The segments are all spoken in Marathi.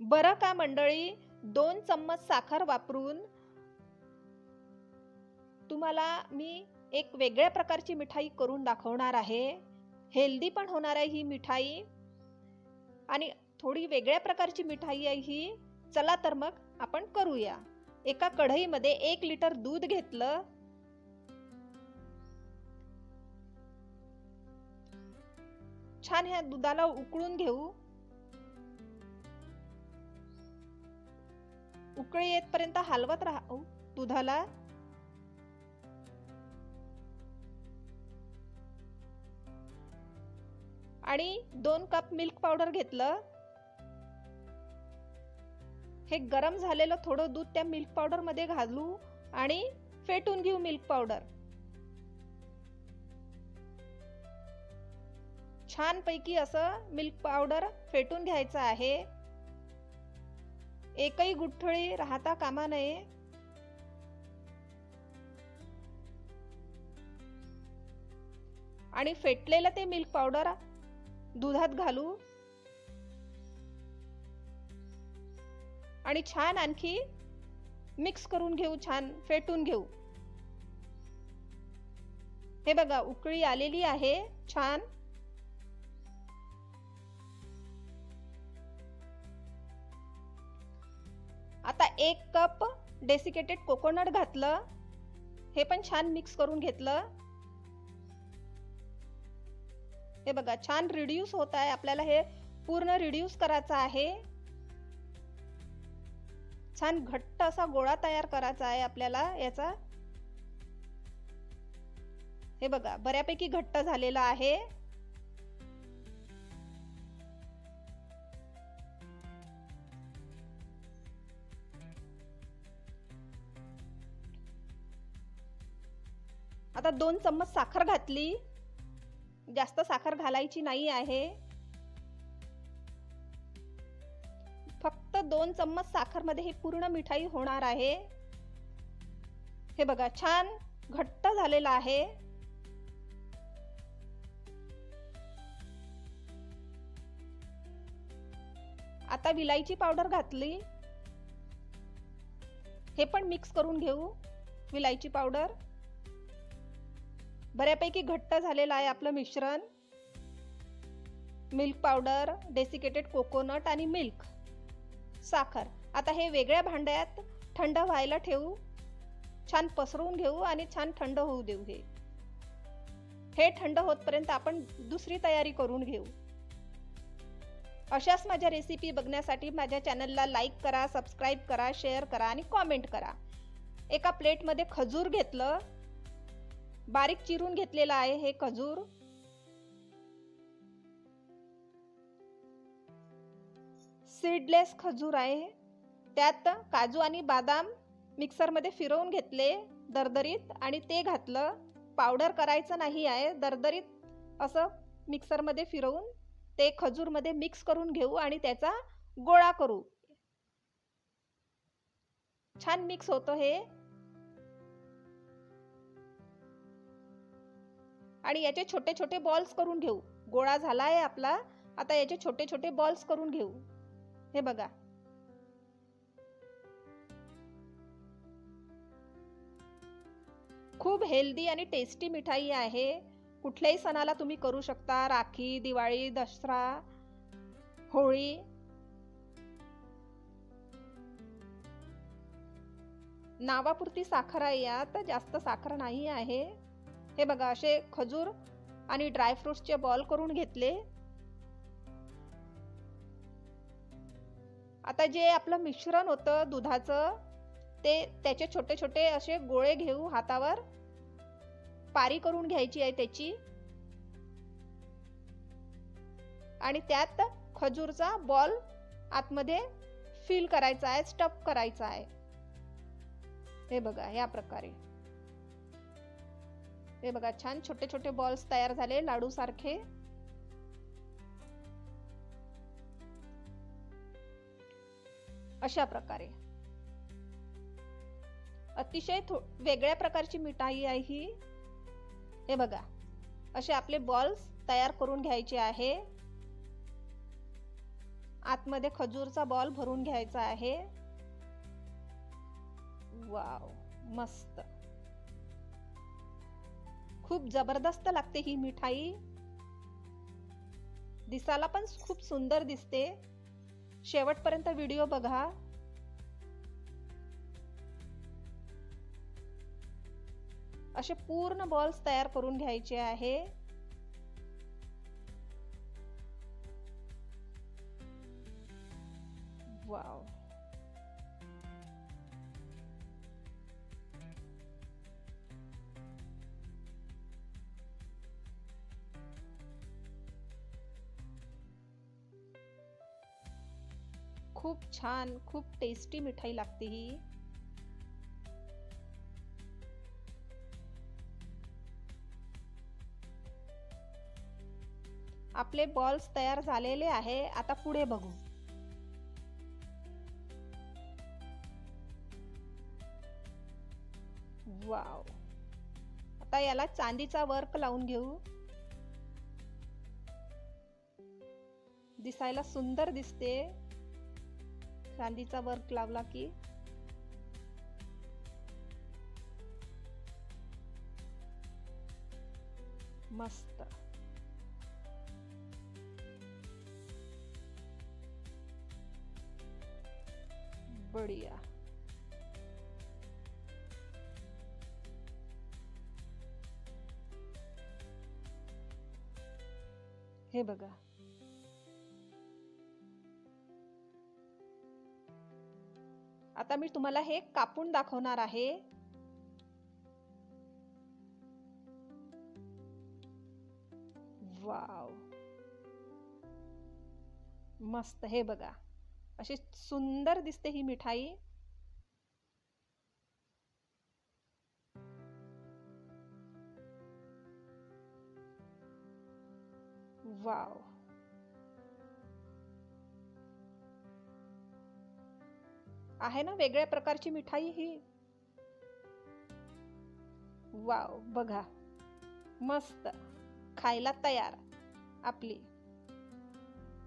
बरं का मंडळी? दोन चम्मच साखर वापरून तुम्हाला मी एक वेगळ्या प्रकारची मिठाई करून दाखवणार आहे. हेल्दी पण होणार आहे ही मिठाई. आणि थोडी वेगळ्या प्रकारची मिठाई आहे ही. चला तर मग आपण करूया. एका कढईमध्ये एक लिटर दूध घेतलं. छान ह्या दुधाला उकळून घेऊ. उकळी येतपर्यंत हलवत राहू. दुधाला. आणि दोन कप मिल्क पावडर घेतलं. हे गरम झालेलं थोडं दूध त्या मिल्क पावडरमध्ये घालू आणि फेटून घेऊ मिल्क पावडर छान पैकी असं मिल्क पावडर फेटून घ्यायचं आहे. एकही गुठळी राहता कामा नये. आणि फेटलेलं ते मिल्क पावडर दुधात घालू. आणि छान आणखी मिक्स करून घेऊ छान फेटून घेऊ. हे बघा उकळी आलेली आहे छान. आता एक कप डेसिकेटेड कोकोनट घातलं. हे पण छान मिक्स करून घेतलं. हे बघा छान रिड्यूस होत आहे. आपल्याला हे पूर्ण रिड्यूस करायचं आहे. छान घट्ट असा गोळा तयार करायचा आहे आपल्याला याचा. हे बघा बऱ्यापैकी घट्ट झालेला आहे. आता दोन चम्मच साखर घातली. जास्त साखर घालायची नाही आहे. फक्त दोन चम्मच साखरमध्ये पूर्ण मिठाई होणार आहे. हे बघा छान घट्ट झालेला आहे. आता विलायची पावडर घातली. हे पण मिक्स करून घेऊ विलायची पावडर. बऱ्यापैकी घट्ट झालेलं आहे आपलं मिश्रण. मिल्क पावडर डेसिकेटेड कोकोनट आणि मिल्क साखर. आता हे वेगळ्या भांड्यात थंड व्हायला ठेवू. छान पसरवून घेऊ आणि छान थंड होऊ देऊ हे. हे थंड होतपर्यंत आपण दुसरी तयारी करून घेऊ. अशाच माझ्या रेसिपी बघण्यासाठी माझ्या चॅनलला लाईक करा सबस्क्राईब करा शेअर करा आणि कॉमेंट करा. एका प्लेटमध्ये खजूर घेतलं. बारीक चिरून घेतलेलं आहे हे खजूर. सीडलेस खजूर आहे. त्यात काजू आणि बदाम मिक्सरमध्ये फिरवून घेतले दरदरीत आणि ते घातलं. पावडर करायचं नाही आहे दरदरीत असं मिक्सरमध्ये फिरवून ते खजूरमध्ये मिक्स करून घेऊ आणि त्याचा गोळा करू. छान मिक्स होतं हे. आणि याचे छोटे छोटे बॉल्स करून घेऊ. गोळा झाला आहे आपला. आता याचे छोटे छोटे बॉल्स करून घेऊ. हे बघा. खूप हेल्दी आणि टेस्टी मिठाई आहे. कुठल्याही सणाला तुम्ही करू शकता. राखी दिवाळी दसरा होळी. नावापुरती साखर आहे यात. जास्त साखर नाही आहे. हे बघा असे खजूर आणि ड्रायफ्रुट्सचे बॉल करून घेतले. आता जे आपलं मिश्रण होतं दुधाचं ते त्याचे छोटे छोटे असे गोळे घेऊ हातावर. पारी करून घ्यायची आहे त्याची. आणि त्यात खजूरचा बॉल आतमध्ये फिल करायचा आहे स्टफ करायचा आहे. हे बघा या प्रकारे. हे बघा छान छोटे छोटे बॉल्स तयार झाले लाडू सारखे अशा प्रकारे. अतिशय वेगळ्या प्रकारची मिठाई आहे ही. हे बघा असे आपले बॉल्स तयार करून घ्यायचे आहे. आतमध्ये खजूरचा बॉल भरून घ्यायचा आहे. वाव मस्त. खूप जबरदस्त लागते ही मिठाई. दिसायला पण खूप सुंदर दिसते. शेवटपर्यंत व्हिडिओ बघा. असे पूर्ण बॉल्स तयार करून घ्यायचे आहे. वाव खूप छान खूप टेस्टी मिठाई लागते ही. आपले बॉल्स तयार झालेले आहे. आता पुढे बघू. वाव आता याला चांदीचा वर्क लावून घेऊ. दिसायला सुंदर दिसते. चांदीचा वर्क लावला की मस्त. बढिया. हे बघा. आता मी तुम्हाला हे कापून दाखवणार आहे. वाव. मस्त हे बघा. अशी सुंदर दिसते ही मिठाई. वाव. आहे ना वेगळ्या प्रकारची मिठाई ही? वाव बघा. मस्त. खायला तयार. आपली.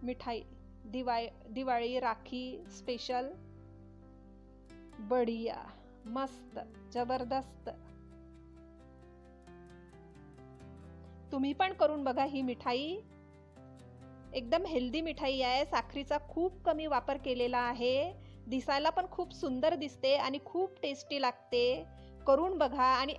मिठाई. दिवाळी दिवाळी राखी स्पेशल बढिया. मस्त. जबरदस्त. तुम्ही पण करून बघा ही मिठाई. एकदम हेल्दी मिठाई आहे. साखरीचा खूप कमी वापर केलेला आहे. दिसायला पण खूप सुंदर दिसते आणि खूप टेस्टी लागते. करून बघा आणि